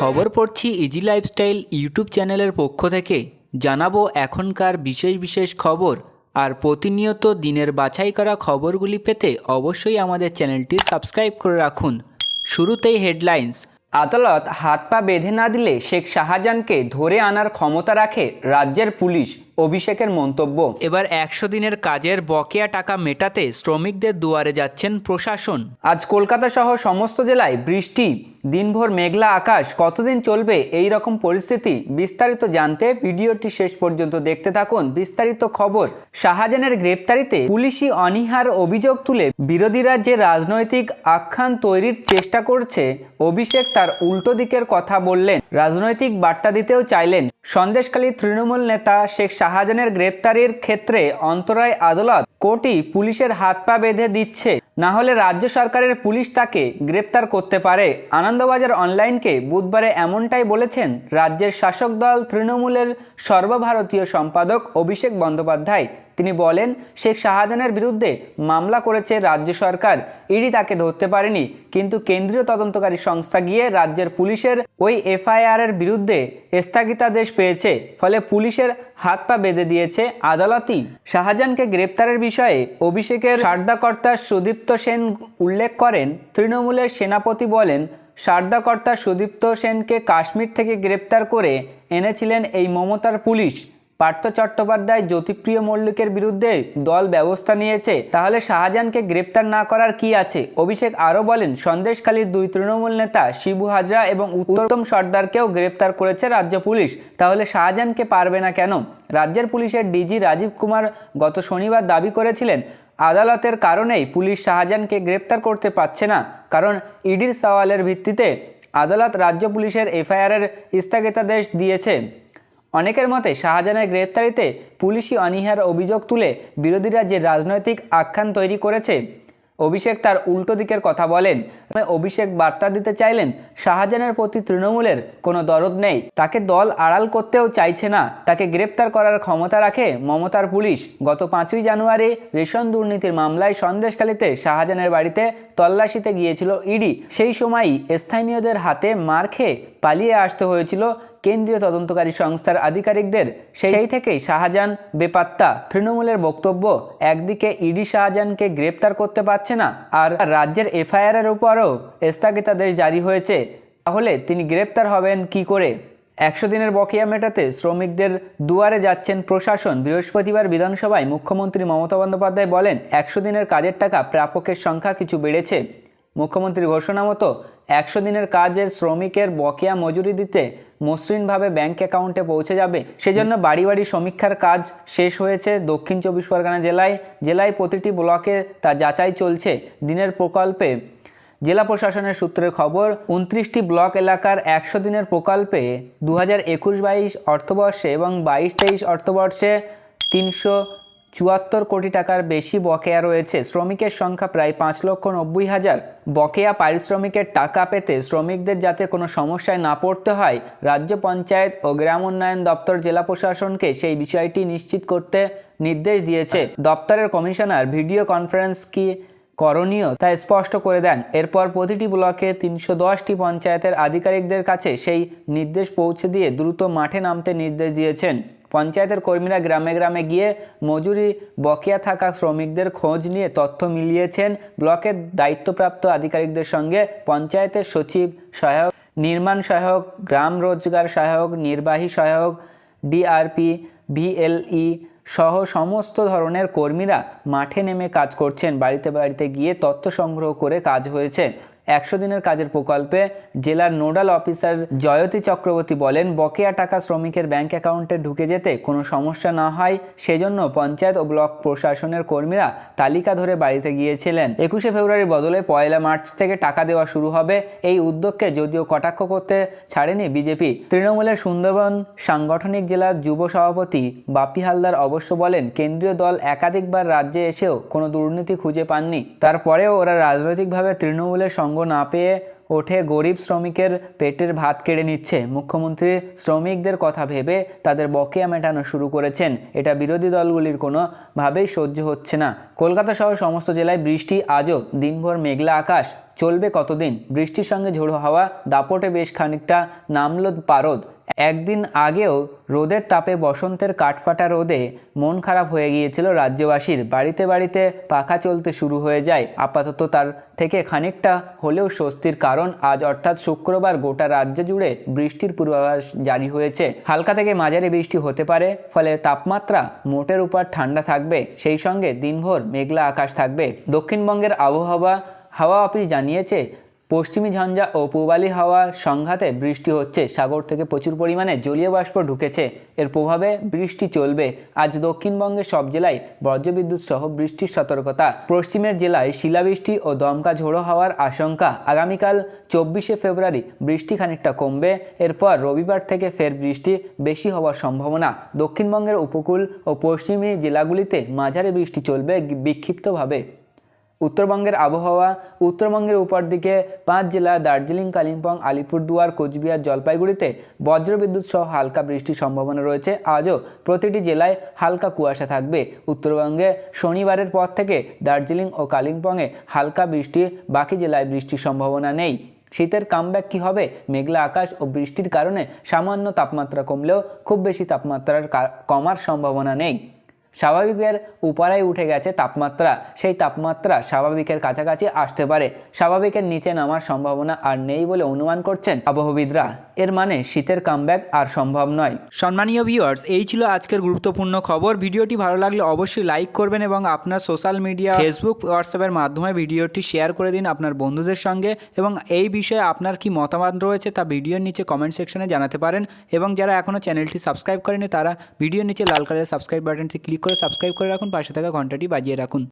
খবর পড়ছি easy lifestyle YouTube চ্যানেলের পক্ষ থেকে। জানাব এখনকার বিশেষ বিশেষ খবর আর প্রতিনিয়ত দিনের বাছাই করা খবরগুলি পেতে অবশ্যই আমাদের চ্যানেলটি সাবস্ক্রাইব করে রাখুন। শুরুতেই হেডলাইন্স আদালত হাত পা বেঁধে না দিলে শেখ শাহজাহানকে ধরে আনার ক্ষমতা রাখে রাজ্যের পুলিশ। অভিষেকের মন্তব্য। এবার একশো দিনের কাজের বকেয়া টাকা মেটাতে শ্রমিকদের দুয়ারে যাচ্ছেন প্রশাসন। আজ কলকাতা সহ সমস্ত জেলায় বৃষ্টি দিনভর মেঘলা আকাশ কতদিন চলবে এই রকম পরিস্থিতি বিস্তারিত জানতে ভিডিওটি শেষ পর্যন্ত দেখতে থাকুন। বিস্তারিত খবর শাহজাহানের গ্রেপ্তারিতে পুলিশি অনীহার অভিযোগ তুলে বিরোধীরা যে রাজনৈতিক আখ্যান তৈরির চেষ্টা করছে অভিষেক তার উল্টো দিকের কথা বললেন। রাজনৈতিক বার্তা দিতেও চাইলেন সন্দেশখালী তৃণমূল নেতা শেখ শাহাজানের গ্রেপ্তারির ক্ষেত্রে অন্তরায় আদালত কোটি পুলিশের হাত পা বেঁধে দিচ্ছে। না হলে রাজ্য সরকারের পুলিশ তাকে গ্রেপ্তার করতে পারে। আনন্দবাজার অনলাইনকে বুধবারে এমনটাই বলেছেন রাজ্যের শাসক দল তৃণমূলের সর্বভারতীয় সম্পাদক অভিষেক বন্দ্যোপাধ্যায়। তিনি বলেন, শেখ শাহজাহানের বিরুদ্ধে মামলা করেছে রাজ্য সরকার, ইডি তাকে ধরতে পারেনি, কিন্তু কেন্দ্রীয় তদন্তকারী সংস্থা গিয়ে রাজ্যের পুলিশের ওই এফআইআর এর বিরুদ্ধে স্থগিতাদেশ পেয়েছে, ফলে পুলিশের হাত পা বেঁধে দিয়েছে আদালতই। শাহজাহানকে গ্রেপ্তারের বিষয়ে অভিষেকের সারদাকর্তা সুদীপ্ত সেন উল্লেখ করেন। তৃণমূলের সেনাপতি বলেন, সারদাকর্তা সুদীপ্ত সেনকে কাশ্মীর থেকে গ্রেপ্তার করে এনেছিলেন এই মমতার পুলিশ। পার্থ চট্টোপাধ্যায় জ্যোতিপ্রিয় মল্লিকের বিরুদ্ধে দল ব্যবস্থা নিয়েছে, তাহলে শাহজাহানকে গ্রেপ্তার না করার কি আছে? অভিষেক আরও বলেন, সন্দেশখালীর দুই তৃণমূল নেতা শিবু হাজরা এবং উত্তম সর্দারকেও গ্রেপ্তার করেছে রাজ্য পুলিশ, তাহলে শাহজাহানকে পারবে না কেন? রাজ্যের পুলিশের ডিজি রাজীব কুমার গত শনিবার দাবি করেছিলেন, আদালতের কারণেই পুলিশ শাহজাহানকে গ্রেপ্তার করতে পারছে না, কারণ ইডির সওয়ালের ভিত্তিতে আদালত রাজ্য পুলিশের এফআইআরের স্থগিতাদেশ দিয়েছে। অনেকের মতে শাহজাহানের গ্রেপ্তারিতে পুলিশি অনীহার অভিযোগ তুলে বিরোধীরা যে রাজনৈতিক আখ্যান তৈরি করেছে। অভিষেক তার উল্টো দিকের কথা বলেন। অভিষেক বার্তা দিতে চাইলেন, শাহজাহানের প্রতি তৃণমূলের কোনো দরদ নেই। তাকে দল আড়াল করতেও চাইছে না। তাকে গ্রেপ্তার করার ক্ষমতা রাখে মমতার পুলিশ। গত পাঁচই জানুয়ারি রেশন দুর্নীতির মামলায় সন্দেশখালীতে শাহজাহানের বাড়িতে তল্লাশিতে গিয়েছিল ইডি। সেই সময়ই স্থানীয়দের হাতে মার খেয়ে পালিয়ে আসতে হয়েছিল কেন্দ্রীয় তদন্তকারী সংস্থার আধিকারিকদের, সেই থেকেই শাহজাহান বেপাত্তা তৃণমূলের বক্তব্য, একদিকে ইডি শাহজাহানকে গ্রেপ্তার করতে পারছে না, আর রাজ্যের এফআইআর এর উপরও স্থগিতাদেশ জারি হয়েছে, তাহলে তিনি গ্রেপ্তার হবেন কি করে? একশো দিনের বকেয়া মেটাতে শ্রমিকদের দুয়ারে যাচ্ছেন প্রশাসন, বৃহস্পতিবার বিধানসভায় মুখ্যমন্ত্রী মমতা বন্দ্যোপাধ্যায় বলেন, একশো দিনের কাজের টাকা প্রাপকের সংখ্যা কিছু বেড়েছে। মুখ্যমন্ত্রীর ঘোষণা মতো একশো দিনের কাজের শ্রমিকের বকেয়া মজুরি দিতে মসৃণভাবে ব্যাংক অ্যাকাউন্টে পৌঁছে যাবে। সেজন্য বাড়ি বাড়ি সমীক্ষার কাজ শেষ হয়েছে দক্ষিণ চব্বিশ পরগনা জেলায়। জেলায় প্রতিটি ব্লকে তা যাচাই চলছে। দিনের প্রকল্পে জেলা প্রশাসনের সূত্রের খবর, উনত্রিশটি ব্লক এলাকার একশো দিনের প্রকল্পে দু হাজার একুশ বাইশ অর্থবর্ষে এবং বাইশ তেইশ অর্থবর্ষে তিনশো চুয়াত্তর কোটি টাকার বেশি বকেয়া রয়েছে। শ্রমিকের সংখ্যা প্রায় পাঁচ লক্ষ নব্বই হাজার। বকেয়া পারিশ্রমিকের টাকা পেতে শ্রমিকদের যাতে কোনো সমস্যায় না পড়তে হয়, রাজ্য পঞ্চায়েত ও গ্রাম উন্নয়ন দপ্তর জেলা প্রশাসনকে সেই বিষয়টি নিশ্চিত করতে নির্দেশ দিয়েছে। দপ্তরের কমিশনার ভিডিও কনফারেন্স কি করণীয় তা স্পষ্ট করে দেন। এরপর প্রতিটি ব্লকে তিনশো দশটি পঞ্চায়েতের আধিকারিকদের কাছে সেই নির্দেশ পৌঁছে দিয়ে দ্রুত মাঠে নামতে নির্দেশ দিয়েছেন। পঞ্চায়েতের কর্মীরা গ্রামে গ্রামে গিয়ে মজুরি বকেয়া থাকা শ্রমিকদের খোঁজ নিয়ে তথ্য মিলিয়েছেন ব্লকের দায়িত্বপ্রাপ্ত আধিকারিকদের সঙ্গে পঞ্চায়েতের সচিব সহায়ক, নির্মাণ সহায়ক, গ্রাম রোজগার সহায়ক, নির্বাহী সহায়ক, ডিআরপি ভিএলই সহ সমস্ত ধরনের কর্মীরা মাঠে নেমে কাজ করছেন। বাড়িতে বাড়িতে গিয়ে তথ্য সংগ্রহ করে কাজ হয়েছে। একশো দিনের কাজের প্রকল্পে জেলার নোডাল অফিসার জয়তী চক্রবর্তী বলেন, বকেয়া টাকা শ্রমিকের ব্যাংক অ্যাকাউন্টে ঢুকে যেতে কোনো সমস্যা না হয়, সেজন্য পঞ্চায়েত ও ব্লক প্রশাসনের কর্মীরা তালিকা ধরে বাড়িতে গিয়েছিলেন। একুশে ফেব্রুয়ারির বদলে পয়লা মার্চ থেকে টাকা দেওয়া শুরু হবে। এই উদ্যোগকে যদিও কটাক্ষ করতে ছাড়েনি বিজেপি, তৃণমূলের সুন্দরবন সাংগঠনিক জেলার যুব সভাপতি বাপি হালদার অবশ্য বলেন, কেন্দ্রীয় দল একাধিকবার রাজ্যে এসেও কোনো দুর্নীতি খুঁজে পাননি। তারপরেও ওরা রাজনৈতিকভাবে তৃণমূলের সঙ্গ না পেয়ে ওঠে গরিব শ্রমিকের পেটের ভাত কেড়ে নিচ্ছে। মুখ্যমন্ত্রী শ্রমিকদের কথা ভেবে তাদের বকেয়া মেটানো শুরু করেছেন। এটা বিরোধী দলগুলির কোনোভাবেই সহ্য হচ্ছে না। কলকাতা সহ সমস্ত জেলায় বৃষ্টি আজও দিনভর মেঘলা আকাশ। চলবে কতদিন? বৃষ্টির সঙ্গে ঝোড়ো হাওয়া, দাপটে বেশ খানিকটা নামলো পারদ। একদিন আগেও রোদের তাপে বসন্তের কাঠফাটা রোদে মন খারাপ হয়ে গিয়েছিল রাজ্যবাসীর। বাড়িতে বাড়িতে পাখা চলতে শুরু হয়ে যায়। আপাতত তার থেকে খানিকটা হলেও স্বস্তির কারণ। আজ অর্থাৎ শুক্রবার গোটা রাজ্য জুড়ে বৃষ্টির পূর্বাভাস জারি হয়েছে। হালকা থেকে মাঝারি বৃষ্টি হতে পারে, ফলে তাপমাত্রা মোটের উপর ঠান্ডা থাকবে, সেই সঙ্গে দিনভর মেঘলা আকাশ থাকবে। দক্ষিণবঙ্গের আবহাওয়া, হাওয়া অফিস জানিয়েছে পশ্চিমী ঝঞ্ঝা ও পূবালি হাওয়া সংঘাতে বৃষ্টি হচ্ছে। সাগর থেকে প্রচুর পরিমাণে জলীয় বাষ্প ঢুকেছে। এর প্রভাবে বৃষ্টি চলবে। আজ দক্ষিণবঙ্গের সব জেলায় বজ্রবিদ্যুৎ সহ বৃষ্টির সতর্কতা। পশ্চিমের জেলায় শিলাবৃষ্টি ও দমকা ঝোড়ো হওয়ার আশঙ্কা। আগামীকাল চব্বিশে ফেব্রুয়ারি বৃষ্টি খানিকটা কমবে। এরপর রবিবার থেকে ফের বৃষ্টি বেশি হওয়ার সম্ভাবনা। দক্ষিণবঙ্গের উপকূল ও পশ্চিমী জেলাগুলিতে মাঝারি বৃষ্টি চলবে বিক্ষিপ্তভাবে। উত্তরবঙ্গের আবহাওয়া, উত্তরবঙ্গের উপর দিকে পাঁচ জেলা দার্জিলিং, কালিম্পং, আলিপুরদুয়ার, কোচবিহার, জলপাইগুড়িতে বজ্রবিদ্যুৎ সহ হালকা বৃষ্টির সম্ভাবনা রয়েছে। আজও প্রতিটি জেলায় হালকা কুয়াশা থাকবে। উত্তরবঙ্গে শনিবারের পর থেকে দার্জিলিং ও কালিম্পংয়ে হালকা বৃষ্টি, বাকি জেলায় বৃষ্টির সম্ভাবনা নেই। শীতের কামব্যাক কী হবে? মেঘলা আকাশ ও বৃষ্টির কারণে সামান্য তাপমাত্রা কমলেও খুব বেশি তাপমাত্রার কমার সম্ভাবনা নেই। স্বাভাবিকের উপরায় উঠে গেছে তাপমাত্রা। সেই তাপমাত্রা স্বাভাবিকের কাছাকাছি আসতে পারে। স্বাভাবিকের নিচে নামার সম্ভাবনা আর নেই বলে অনুমান করছেন আবহবিদরা। এর মানে শীতের কামব্যাক আর সম্ভব নয়। সম্মানীয় ভিউয়ার্স এই ছিল আজকের গুরুত্বপূর্ণ খবর। ভিডিওটি ভালো লাগলে অবশ্যই লাইক করবেন এবং আপনার সোশ্যাল মিডিয়া ফেসবুক হোয়াটসঅ্যাপের মাধ্যমে ভিডিওটি শেয়ার করে দিন আপনার বন্ধুদের সঙ্গে এবং এই বিষয়ে আপনার কি মতামত রয়েছে তা ভিডিওর নিচে কমেন্ট সেকশনে জানাতে পারেন এবং যারা এখনও চ্যানেলটি সাবস্ক্রাইব করেনি তারা ভিডিওর নিচে লাল কালারের সাবস্ক্রাইব বাটনটি ক্লিক করে সাবস্ক্রাইব করে রাখুন পাশে থাকা ঘন্টাটি বাজিয়ে রাখুন।